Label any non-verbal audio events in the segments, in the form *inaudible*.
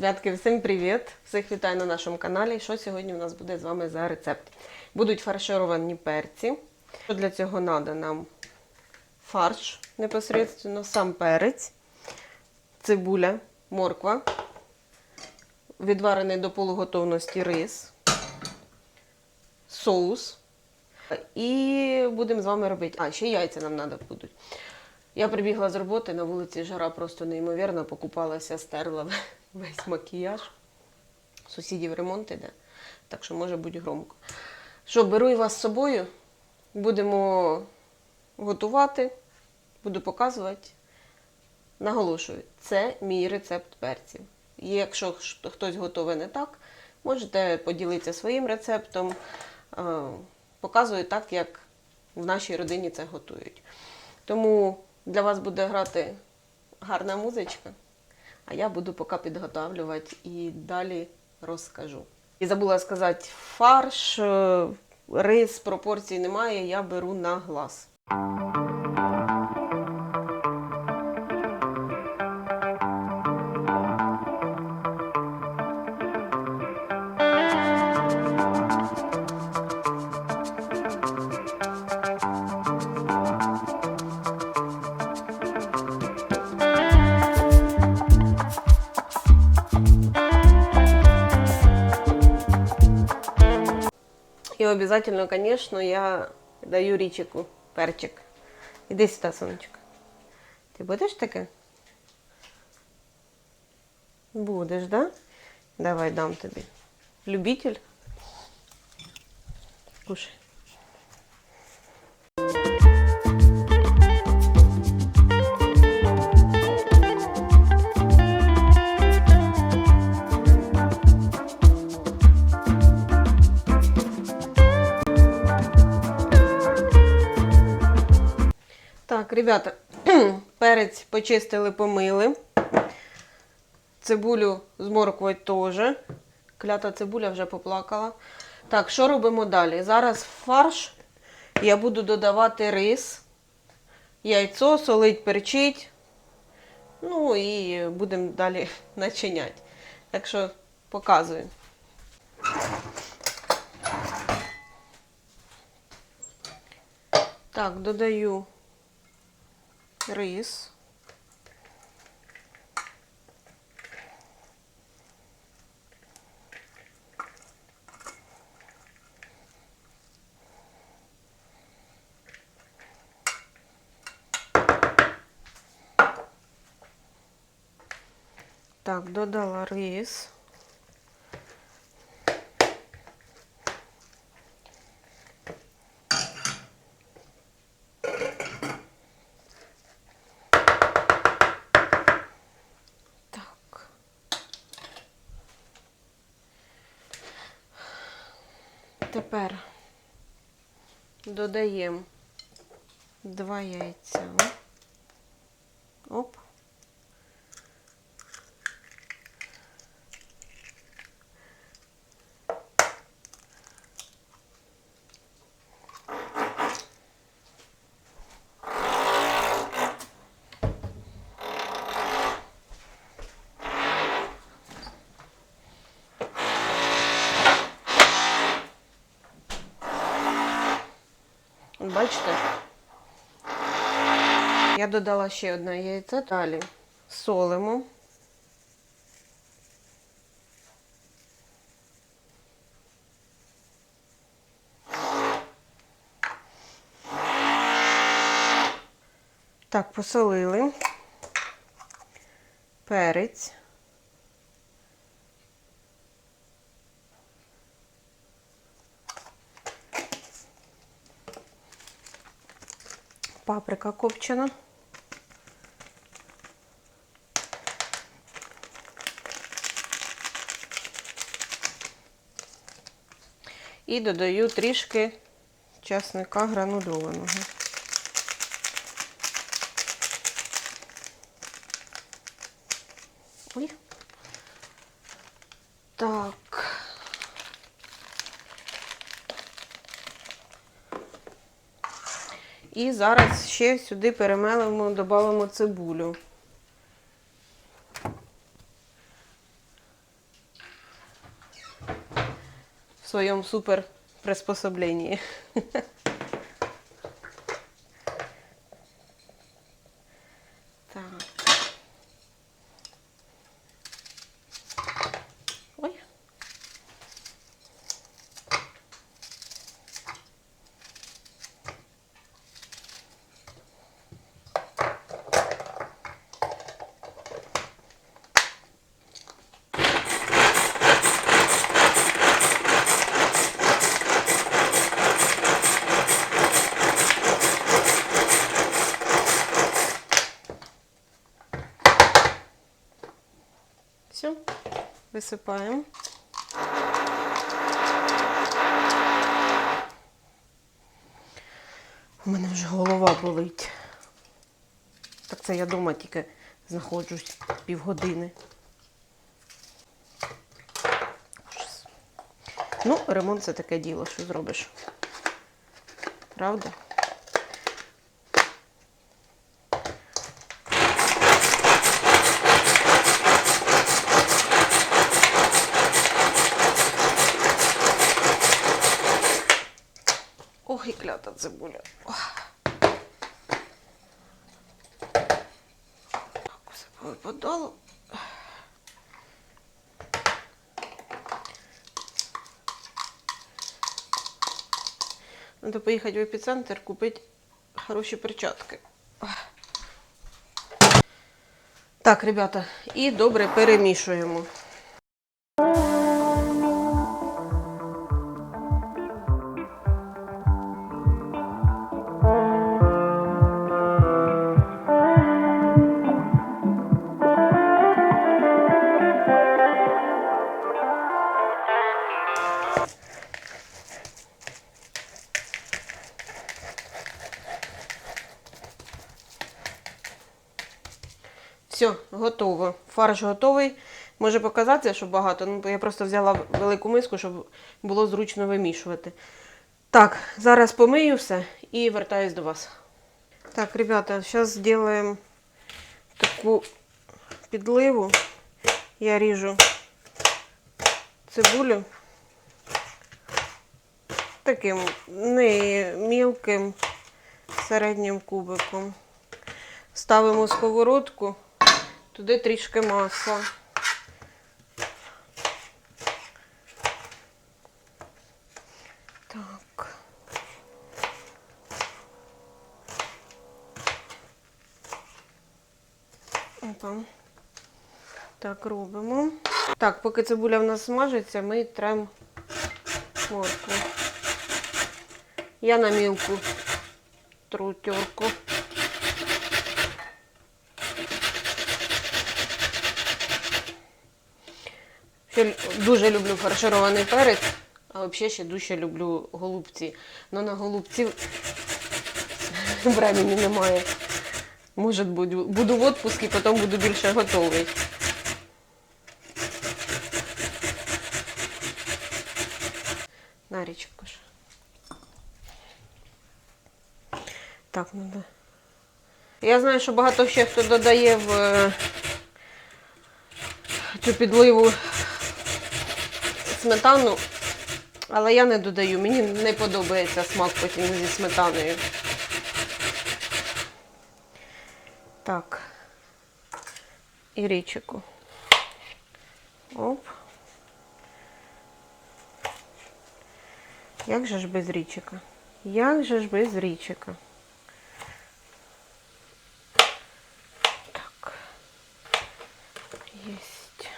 Ребятки, всім привіт! Всіх вітаю на нашому каналі. Що сьогодні у нас буде з вами за рецепт? Будуть фаршировані перці. Для цього треба нам фарш непосередньо, сам перець, цибуля, морква, відварений до полуготовності рис, соус. І будемо з вами робити. А, ще яйця нам треба будуть. Я прибігла з роботи, на вулиці жара просто неймовірна, покупалася, стерла *laughs* весь макіяж. Сусідів ремонт іде, так що може бути громко. Що, беру і вас з собою, будемо готувати, буду показувати. Наголошую, це мій рецепт перців. І якщо хтось готовий не так, можете поділитися своїм рецептом. Е, Показую так, як в нашій родині це готують. Тому для вас буде грати гарна музичка, а я буду поки підготавлювати і далі розкажу. І забула сказати, фарш, е, рис, пропорцій немає, я беру на глаз. І обов'язково, звісно, я даю річику перчик. Іди сюди, сонечко. Ти будеш таке? Будеш, да? Давай дам тобі. Любитель? Кушай. Так, ребята, *clears throat* перець почистили, помили. Цибулю з морквою теж. Клята цибуля вже поплакала. Так, що робимо далі? Зараз фарш я буду додавати рис, яйцо, солить, перчить. Ну і будемо далі *laughs* начиняти. Так що показую. Так, додаю рис. Так, додала рис. Так. Тепер додаємо два яйця. Оп. Додала ще одне яйце. Далі солимо. Так, посолили. Перець. Паприка копчена. І додаю трішки часника гранулованого. Ой. Так. І зараз ще сюди перемелимо, додамо цибулю. Своєму супер приспособленні. *laughs* Так. Ой. Все, висипаємо. У мене вже голова болить. Так це я вдома тільки знаходжусь півгодини. Ну, ремонт це таке діло, що зробиш. Правда? Клята цибуля. Так, все повипадало. Надо поїхати в епіцентр, купити хороші перчатки. Так, ребята, і добре перемішуємо. Фарш готовий. Може показатися, що багато. Ну, я просто взяла велику миску, щоб було зручно вимішувати. Так, зараз помию все і вертаюсь до вас. Так, ребята, зараз зробимо таку підливу. Я ріжу цибулю таким не мілким середнім кубиком. Ставимо сковородку, туди трішки масла. Так. Опа. Так, робимо. Так, поки цибуля в нас смажиться, ми трем моркву. Я на мілку тру терку. Ще дуже люблю фарширований перець, а взагалі ще дуже люблю голубці. Ну на голубців *laughs* времени немає. Може бути, буду в відпуску, потім буду більше готовий. На річку ж. Так, надо. Я знаю, що багато ще хто додає в е, цю підливу сметану, але я не додаю. Мені не подобається смак потім зі сметаною. Так. І річику. Оп. Як же ж без річика? Як же ж без річика? Так. Єсть.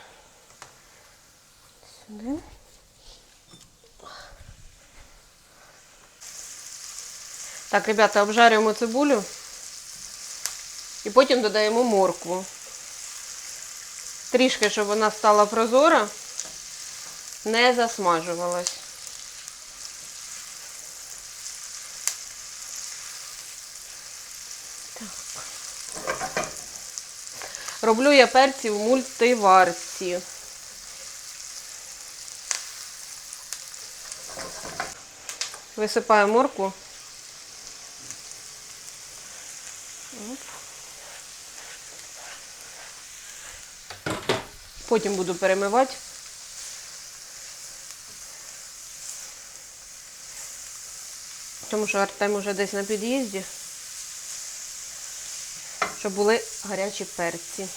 Сюди. Так, ребята, обжарюємо цибулю і потім додаємо моркву. Трішки, щоб вона стала прозора, не засмажувалась. Роблю я перці в мультиварці. Висипаю моркву. Потім буду перемивати. Тому що Артем уже десь на під'їзді. Щоб були гарячі перці.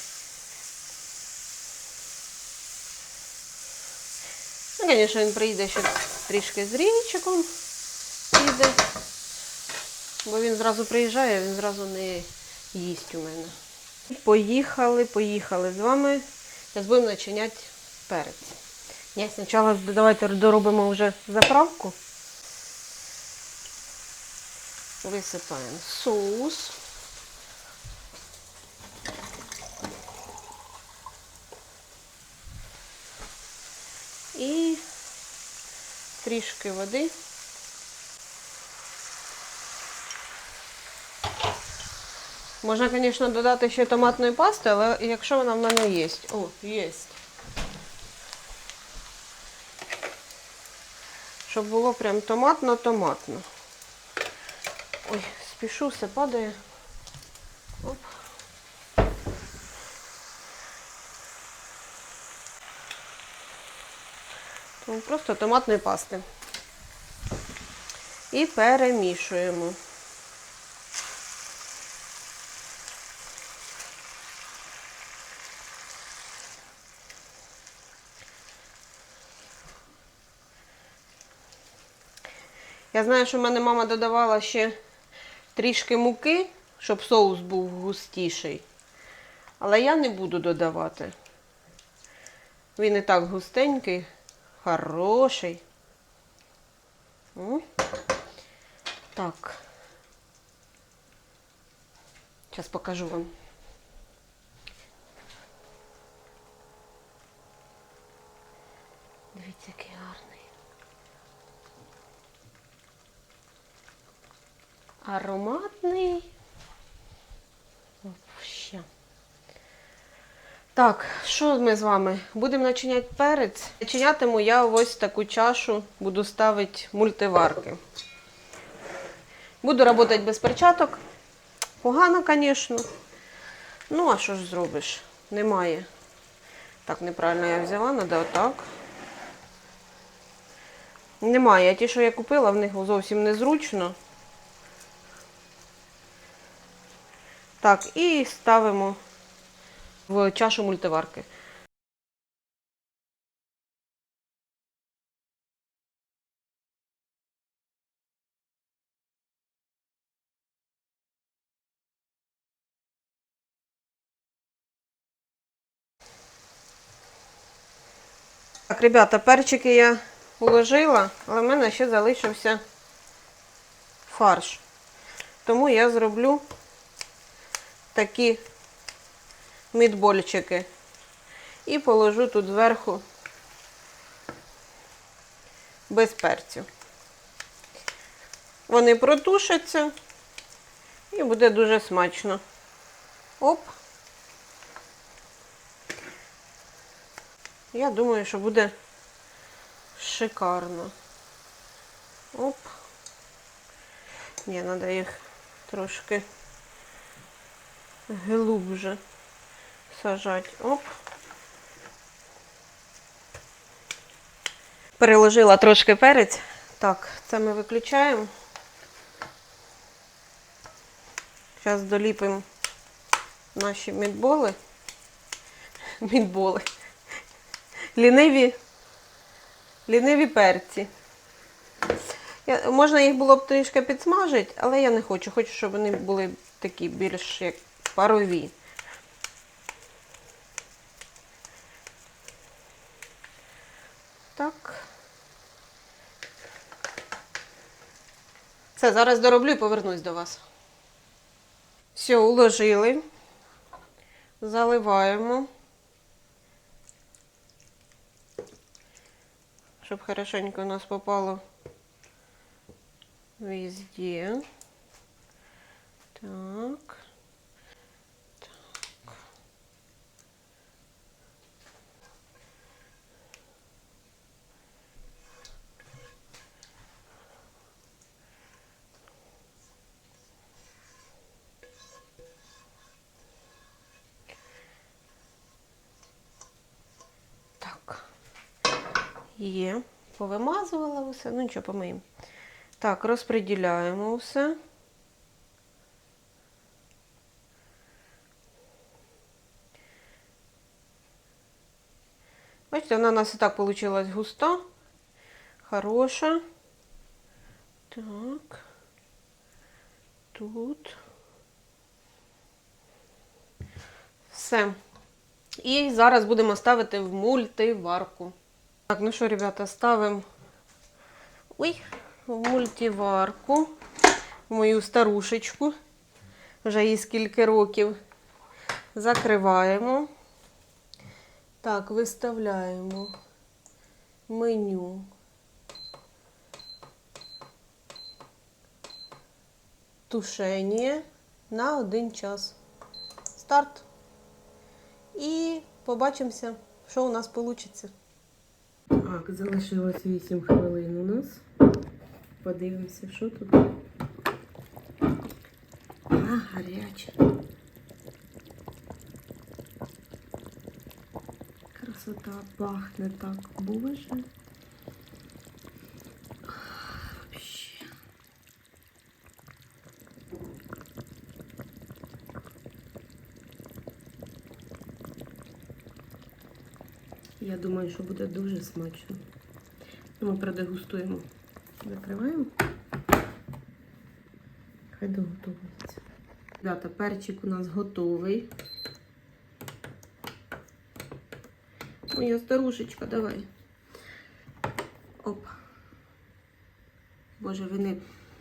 Ну, звісно, він приїде ще трішки з рівчиком. Піде. Бо він зразу приїжджає, він зразу не їсть у мене. Поїхали, поїхали з вами. Зараз будемо начиняти перець. Ні, спочатку давайте доробимо вже заправку. Висипаємо соус. І трішки води. Можна, звісно, додати ще томатної пасти, але якщо вона в мене є. О, є. Щоб було прям томатно-томатно. Ой, спішу, все падає. Оп. Тому просто томатної пасти. І перемішуємо. Я знаю, що в мене мама додавала ще трішки муки, щоб соус був густіший. Але я не буду додавати. Він і так густенький, хороший. Так. Зараз покажу вам. Так, що ми з вами? Будемо начиняти перець. Начинятиму я ось таку чашу, буду ставити мультиварки. Буду працювати без перчаток. Погано, звісно. Ну, а що ж зробиш? Немає. Так, неправильно я взяла, треба отак. Немає. Ті, що я купила, в них зовсім незручно. Так, і ставимо в чашу мультиварки. Так, ребята, перчики я уложила, але в мене ще залишився фарш. Тому я зроблю такі мідбольчики. І положу тут зверху без перцю. Вони протушаться і буде дуже смачно. Оп. Я думаю, що буде шикарно. Оп. Ні, треба їх трошки глубже сажати. Оп. Переложила трошки перець. Так, це ми виключаємо. Зараз доліпимо наші мідболи. Мідболи. Ліниві, ліниві перці. Я, можна їх було б трішки підсмажити, але я не хочу. Хочу, щоб вони були такі більш як парові. Так. Все, зараз дороблю і повернусь до вас. Все, уложили. Заливаємо. Щоб хорошенько у нас попало везде. Так. Так. Так. Є. Повимазувала усе. Ну нічого, помиємо. Так, розподіляємо все. Бачите, вона у нас і так вийшла густа, хороша. Так. Тут. Все. І зараз будемо ставити в мультиварку. Так, ну що, ребята, ставимо ой, в мультиварку. В мою старушечку. Вже їй скільки років. Закриваємо. Так, виставляємо меню. Тушення на один час. Старт. І побачимося, що у нас вийде. Так, залишилось 8 хвилин у нас. Подивимося, що тут. А, гаряче. Красота пахне так, боже. Я думаю, що буде дуже смачно. Ну, Ми продегустуємо. Закриваємо. Хай доготовується. Ребята, перчик у нас готовий. Моя старушечка, давай. Оп. Боже, ви не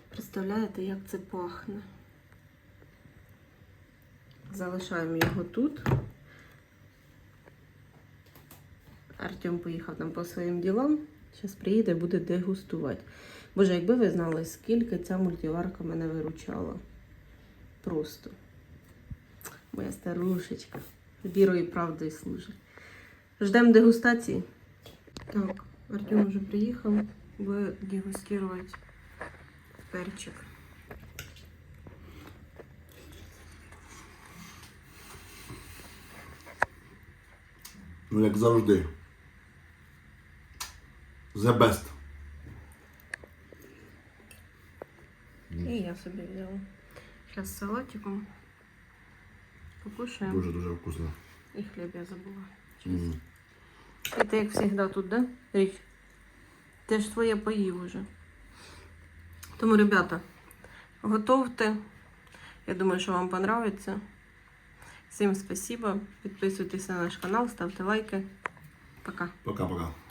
представляєте, як це пахне. Залишаємо його тут. Артем поїхав там по своїм ділам. Зараз приїде, буде дегустувати. Боже, якби ви знали, скільки ця мультиварка мене виручала. Просто. Моя старушечка. Вірою і правдою служить. Ждемо дегустації. Так, Артем вже приїхав, буде дегустувати перчик. Ну, як завжди. The best. І я собі взяла. Зараз з салатиком. Покушаємо. Дуже-дуже вкусно. І хліб я забула. М. І ти, як завжди, тут, да? Річ? Ти ж своє поїв уже. Тому, ребята, готовте. Я думаю, що вам понравиться. Всім спасибо. Підписуйтесь на наш канал, ставте лайки. Пока. Пока-пока.